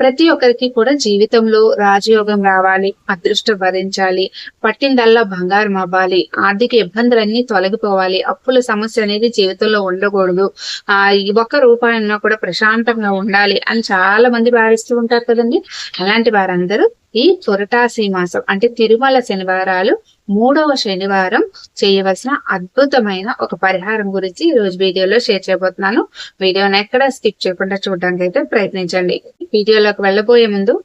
ప్రతి ఒక్కరికి కూడా జీవితంలో రాజయోగం రావాలి అదృష్టం భరించాలి పట్టిందల్లా బంగారం అవ్వాలి ఆర్థిక ఇబ్బందులన్నీ తొలగిపోవాలి అప్పుల సమస్య అనేది జీవితంలో ఉండకూడదు. ఆ ఈ ఒక్క రూపాయి కూడా ప్రశాంతంగా ఉండాలి అని చాలా మంది భావిస్తూ ఉంటారు కదండి. అలాంటి వారందరూ ఈ పురటాసి మాసం అంటే తిరుమల శనివారాలు మూడవ శనివారం చేయవలసిన అద్భుతమైన ఒక పరిహారం గురించి ఈ రోజు వీడియోలో షేర్ చేయబోతున్నాను. వీడియోని ఎక్కడ స్కిప్ చేయకుండా చూడడానికి అయితే ప్రయత్నించండి. వీడియోలోకి వెళ్ళబోయే ముందు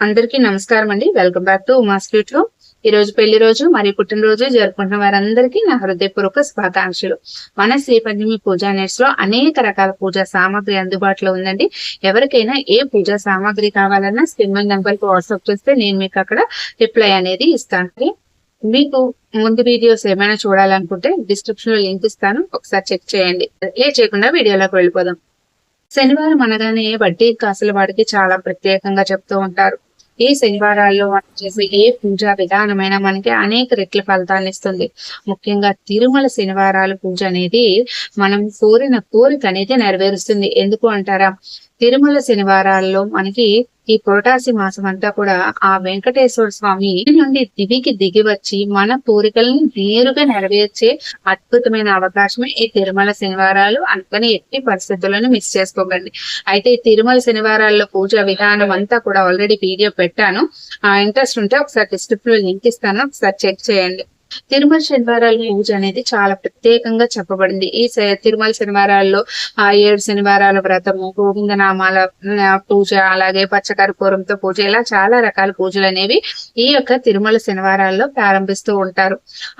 అందరికీ నమస్కారం అండి. వెల్కమ్ బ్యాక్ టు మా స్వీట్ రూమ్ ఈ రోజు పెళ్ళి రోజు మరియు పుట్టినరోజు జరుపుకుంటున్న వారందరికీ నా హృదయపూర్వక శుభాకాంక్షలు. మన శ్రీ పూజా నెట్స్లో అనేక రకాల పూజా సామాగ్రి అందుబాటులో ఉందండి. ఎవరికైనా ఏ పూజా సామాగ్రి కావాలన్నా స్క్రీన్ నెంబర్కి వాట్సాప్ చేస్తే నేను మీకు అక్కడ రిప్లై అనేది ఇస్తాను. మీకు ముందు వీడియోస్ ఏమైనా చూడాలనుకుంటే డిస్క్రిప్షన్లో లింక్ ఇస్తాను. ఒకసారి చెక్ చేయండి. ఏ చేయకుండా వీడియోలోకి వెళ్ళిపోదాం. శనివారం అనగానే వడ్డీ కాసుల వాడికి చాలా ప్రత్యేకంగా చెప్తూ ఉంటారు. ఈ శనివారాల్లో మనం చేసే ఏ పూజా విధానమైనా మనకి అనేక రెట్ల ఫలితాలను ఇస్తుంది. ముఖ్యంగా తిరుమల శనివారాల పూజ అనేది మనం కోరిన కోరిక అనేది నెరవేరుస్తుంది. ఎందుకు అంటారా? తిరుమల శనివారాల్లో మనకి ఈ పురటాసి మాసం అంతా కూడా ఆ వెంకటేశ్వర స్వామి నుండి దివికి దిగి వచ్చి మన కోరికలను నేరుగా నెరవేర్చే అద్భుతమైన అవకాశమే ఈ తిరుమల శనివారాలు అందుకని ఎట్టి పరిస్థితులను మిస్ చేసుకోకండి. అయితే ఈ తిరుమల శనివారాల్లో పూజ విధానం అంతా కూడా ఆల్రెడీ వీడియో పెట్టాను. ఆ ఇంట్రెస్ట్ ఉంటే ఒకసారి డిస్క్రిప్షన్లో లింక్ ఇస్తాను. ఒకసారి చెక్ చేయండి. తిరుమల శనివారాల పూజ అనేది చాలా ప్రత్యేకంగా చెప్పబడింది. ఈ తిరుమల శనివారాల్లో ఆ ఏడు శనివారాల వ్రతము గోవిందనామాల పూజ అలాగే పచ్చకర్పూరంతో పూజ ఇలా చాలా రకాల పూజలు అనేవి ఈ యొక్క తిరుమల శనివారాల్లో ప్రారంభిస్తూ ఉంటారు.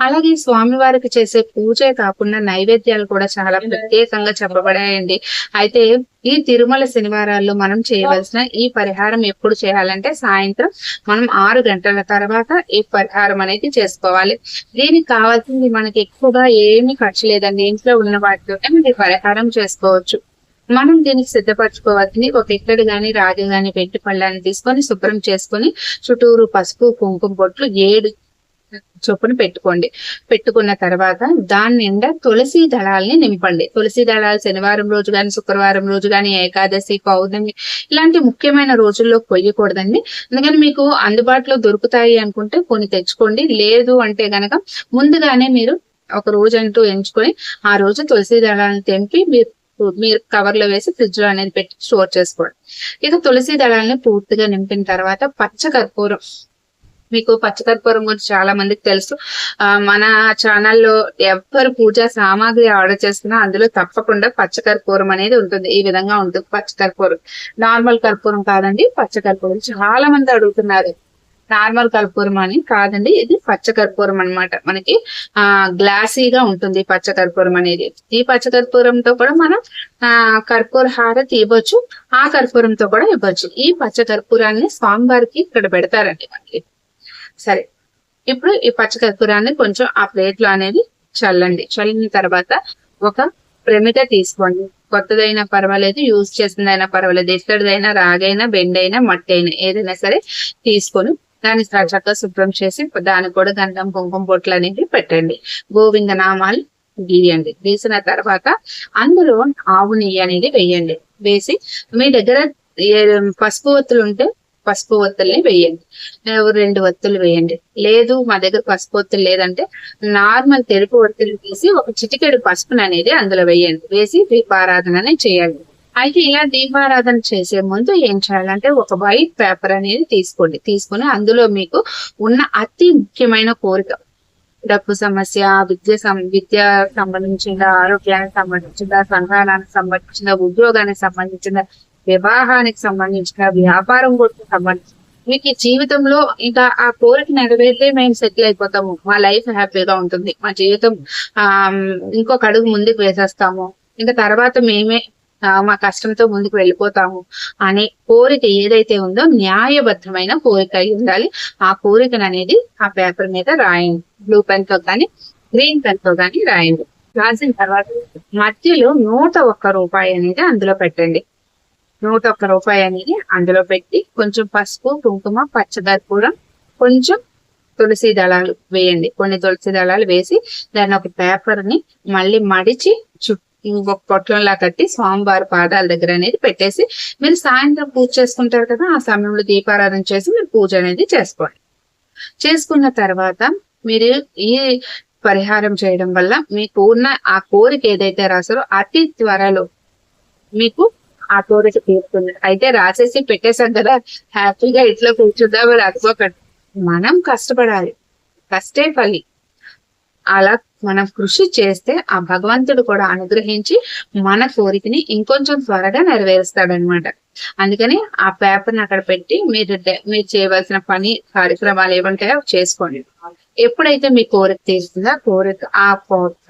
అలాగే స్వామివారికి చేసే పూజే కాకుండా నైవేద్యాలు కూడా చాలా ప్రత్యేకంగా చెప్పబడాయండి. అయితే ఈ తిరుమల శనివారాల్లో మనం చేయవలసిన ఈ పరిహారం ఎప్పుడు చేయాలంటే సాయంత్రం మనం ఆరు గంటల తర్వాత ఈ పరిహారం అనేది చేసుకోవాలి. దీనికి కావాల్సింది? మనకి ఎక్కువగా ఏమీ ఖర్చు లేదండి. ఇంట్లో ఉన్న వాటితోనే మనకి పరిహారం చేసుకోవచ్చు. మనం దీనికి సిద్ధపరచుకోవాల్సింది ఒక ఇక్కడి గాని రాగి గాని పెట్టి పళ్ళాన్ని తీసుకొని శుభ్రం చేసుకొని చుట్టూరు పసుపు కుంకుమ బొట్లు ఏడు చొప్పున పెట్టుకోండి. పెట్టుకున్న తర్వాత దాని నిండా తులసి దళాలని నింపండి. తులసి దళాలు శనివారం రోజు కానీ శుక్రవారం రోజు కానీ ఏకాదశి పౌర్ణమి ఇలాంటి ముఖ్యమైన రోజుల్లో కొయ్యకూడదండి. అందుకని మీకు అందుబాటులో దొరుకుతాయి అనుకుంటే కొన్ని తెచ్చుకోండి. లేదు అంటే గనక ముందుగానే మీరు ఒక రోజు అంటూ ఎంచుకొని ఆ రోజు తులసి దళాలను తెంపి మీరు మీరు కవర్లో వేసి ఫ్రిడ్జ్లో అనేది పెట్టి స్టోర్ చేసుకోండి. ఇక తులసి దళాలని పూర్తిగా నింపిన తర్వాత పచ్చ కర్పూరం మీకు పచ్చకర్పూరం గురించి చాలా మందికి తెలుసు. ఆ, మన ఛానల్లో ఎవ్వరు పూజా సామాగ్రి ఆర్డర్ చేస్తున్నా అందులో తప్పకుండా పచ్చకర్పూరం అనేది ఉంటుంది. ఈ విధంగా ఉంటుంది పచ్చకర్పూరం. నార్మల్ కర్పూరం కాదండి పచ్చకర్పూరం. చాలా మంది అడుగుతున్నారు నార్మల్ కర్పూరం అని. కాదండి ఇది పచ్చకర్పూరం అన్నమాట. మనకి ఆ గ్లాసీగా ఉంటుంది పచ్చకర్పూరం అనేది. ఈ పచ్చకర్పూరంతో కూడా మనం ఆ కర్పూర హారతి ఇవ్వచ్చు ఆ కర్పూరంతో కూడా ఇవ్వచ్చు. ఈ పచ్చకర్పూరాన్ని స్వామివారికి ఇక్కడ పెడతారండి మనకి. సరే. ఇప్పుడు ఈ పచ్చకర్పూరాన్ని కొంచెం ఆ ప్లేట్లో అనేది చల్లండి. చల్లిన తర్వాత ఒక ప్రమిట తీసుకోండి. కొత్తదైనా పర్వాలేదు యూజ్ చేసిందైనా పర్వాలేదు. ఎక్కడిదైనా రాగైనా బెండైనా మట్టి అయినా ఏదైనా సరే తీసుకొని దాన్ని చక్కగా శుభ్రం చేసి దానికి కూడా గంధం కుంకుమ బొట్లు అనేది పెట్టండి. గోవింద నామాలు గీయండి. గీసిన తర్వాత అందులో ఆవు నెయ్యి అనేది వేయండి. వేసి మీ దగ్గర పసుపు ఒత్తులు ఉంటే పసుపు ఒత్తుల్ని వేయండి. రెండు ఒత్తులు వేయండి. లేదు మా దగ్గర పసుపు ఒత్తులు లేదంటే నార్మల్ తెలుపు ఒత్తులు తీసి ఒక చిటికెడు పసుపుని అనేది అందులో వేయండి. వేసి దీపారాధన అనేది చేయండి అయితే ఇలా దీపారాధన చేసే ముందు ఏం చేయాలంటే ఒక వైట్ పేపర్ అనేది తీసుకోండి. తీసుకొని అందులో మీకు ఉన్న అతి ముఖ్యమైన కోరిక. డబ్బు సమస్య విద్య సం- విద్య సంబంధించిన ఆరోగ్యానికి సంబంధించిన సంతానానికి సంబంధించిన ఉద్యోగానికి సంబంధించిన వివాహానికి సంబంధించిన వ్యాపారం కూడా సంబంధించిన. మీకు జీవితంలో ఇంకా ఆ కోరిక నెరవేరితే మేము సెటిల్ అయిపోతాము. మా లైఫ్ హ్యాపీగా ఉంటుంది. మా జీవితం ఆ ఇంకొక అడుగు ముందుకు వేసేస్తాము. ఇంకా తర్వాత మేమే మా కష్టంతో ముందుకు వెళ్ళిపోతాము అనే కోరిక ఏదైతే ఉందో న్యాయబద్ధమైన కోరిక అయి ఉండాలి. ఆ కోరికను అనేది ఆ పేపర్ మీద రాయండి. బ్లూ పెన్తో కానీ గ్రీన్ పెన్తో కానీ రాయండి. రాసిన తర్వాత మధ్యలో నూట ఒక్క రూపాయి అనేది అందులో పెట్టండి. నూట ఒక్క రూపాయి అనేది అందులో పెట్టి కొంచెం పసుపు కుంకుమ పచ్చదర్పూరం కొంచెం తులసి దళాలు వేయండి. కొన్ని తులసి దళాలు వేసి దాన్ని ఒక పేపర్ని మళ్ళీ మడిచి చుట్టూ ఒక పొట్లంలా కట్టి స్వామివారి పాదాల దగ్గర అనేది పెట్టేసి మీరు సాయంత్రం పూజ చేసుకుంటారు కదా ఆ సమయంలో దీపారాధన చేసి మీరు పూజ అనేది చేసుకోండి చేసుకున్న తర్వాత మీరు ఈ పరిహారం చేయడం వల్ల మీకు ఉన్న ఆ కోరిక ఏదైతే రాసారో అతి త్వరలో మీకు ఆ కోరిక తీరుతుంది అయితే రాసేసి పెట్టేశాం కదా హ్యాపీగా ఇట్లా కూర్చుందాం మరి అనుకోకండి. మనం కష్టపడాలి. కష్టే ఫలి. అలా మనం కృషి చేస్తే ఆ భగవంతుడు కూడా అనుగ్రహించి మన కోరికని ఇంకొంచెం త్వరగా నెరవేరుస్తాడనమాట అందుకని ఆ పేపర్ని అక్కడ పెట్టి మీరు మీరు చేయవలసిన పని కార్యక్రమాలు ఏమంటాయో చేసుకోండి. ఎప్పుడైతే మీ కోరిక తీరుతుందో ఆ కోరిక ఆ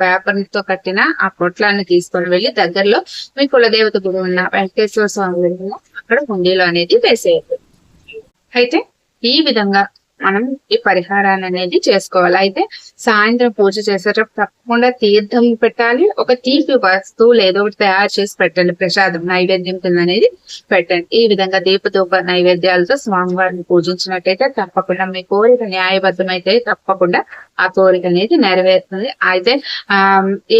పేపర్తో కట్టిన ఆ పొట్లాన్ని తీసుకొని వెళ్ళి దగ్గరలో మీ కులదేవత గుడి ఉన్న వెంకటేశ్వర స్వామి గుడి ఉన్న అక్కడ హుండీలో అనేది వేసేయాలి అయితే ఈ విధంగా మనం ఈ పరిహారాన్ని అనేది చేసుకోవాలి. అయితే సాయంత్రం పూజ చేసేటప్పుడు తప్పకుండా తీర్థం పెట్టాలి. ఒక తీపి వస్తువు లేదో ఒకటి తయారు చేసి పెట్టండి. ప్రసాదం నైవేద్యం కింద అనేది పెట్టండి. ఈ విధంగా దీపదూప నైవేద్యాలతో స్వామివారిని పూజించినట్టయితే తప్పకుండా మీ కోరిక న్యాయబద్ధమైతే తప్పకుండా ఆ కోరిక అనేది నెరవేరుతుంది. అయితే ఆ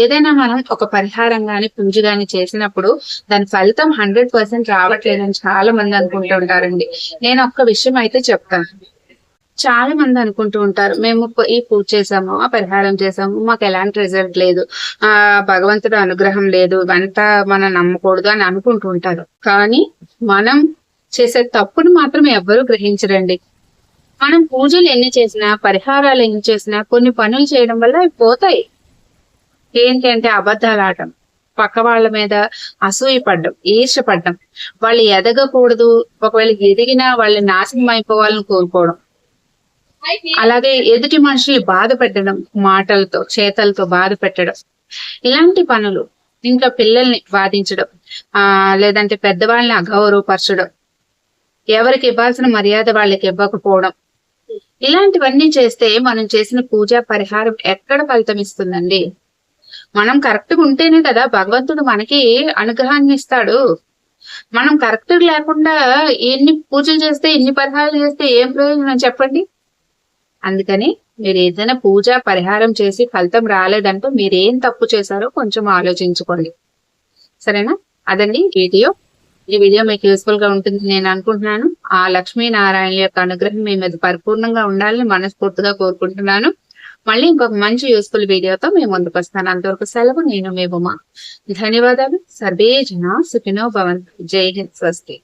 ఏదైనా మనం ఒక పరిహారం గాని పూజ గాని చేసినప్పుడు దాని ఫలితం హండ్రెడ్ పర్సెంట్ రావట్లేదని చాలా మంది అనుకుంటూ ఉంటారండి. నేను ఒక్క విషయం అయితే చెప్తాను. చాలా మంది అనుకుంటూ ఉంటారు మేము ఈ పూజ చేసాము ఆ పరిహారం చేసాము మాకు ఎలాంటి రిజల్ట్ లేదు ఆ భగవంతుడు అనుగ్రహం లేదు ఇవంతా మనం నమ్మకూడదు అని అనుకుంటూ ఉంటారు. కానీ మనం చేసే తప్పును మాత్రం ఎవ్వరూ గ్రహించరండి. మనం పూజలు ఎన్ని చేసినా పరిహారాలు ఎన్ని చేసినా కొన్ని పనులు చేయడం వల్ల అవి పోతాయి. ఏంటంటే అబద్ధాలు ఆడటం పక్క వాళ్ళ మీద అసూయ పడ్డం ఈర్షపడ్డం వాళ్ళు ఎదగకూడదు ఒకవేళ ఎదిగినా వాళ్ళు నాశనం అయిపోవాలని కోరుకోవడం. అలాగే ఎదుటి మనుషుల్ని బాధ పెట్టడం మాటలతో చేతలతో బాధ పెట్టడం ఇలాంటి పనులు ఇంట్లో పిల్లల్ని బాధించడం ఆ లేదంటే పెద్దవాళ్ళని అగౌరవపరచడం ఎవరికి ఇవ్వాల్సిన మర్యాద వాళ్ళకి ఇవ్వకపోవడం ఇలాంటివన్నీ చేస్తే మనం చేసిన పూజా పరిహారం ఎక్కడ ఫలితం ఇస్తుందండి? మనం కరెక్ట్గా ఉంటేనే కదా భగవంతుడు మనకి అనుగ్రహాన్ని ఇస్తాడు. మనం కరెక్ట్ లేకుండా ఎన్ని పూజలు చేస్తే ఎన్ని పరిహారాలు చేస్తే ఏం ప్రయోజనం చెప్పండి? అందుకని మీరు ఏదైనా పూజ పరిహారం చేసి ఫలితం రాలేదంటే మీరు ఏం తప్పు చేశారో కొంచెం ఆలోచించుకోండి. సరేనా? అదండి వీడియో. ఈ వీడియో మీకు యూస్ఫుల్గా ఉంటుంది నేను అనుకుంటున్నాను. ఆ లక్ష్మీనారాయణ యొక్క అనుగ్రహం మీ మీద పరిపూర్ణంగా ఉండాలని మనస్ఫూర్తిగా కోరుకుంటున్నాను. మళ్ళీ ఇంకొక మంచి యూస్ఫుల్ వీడియోతో మేము ముందుకు వస్తాను. అంతవరకు సెలవు నేను మీ ఉమా. ధన్యవాదాలు. సర్వే జన సుఖినో భవంతు. జై హింద్. స్వస్తి.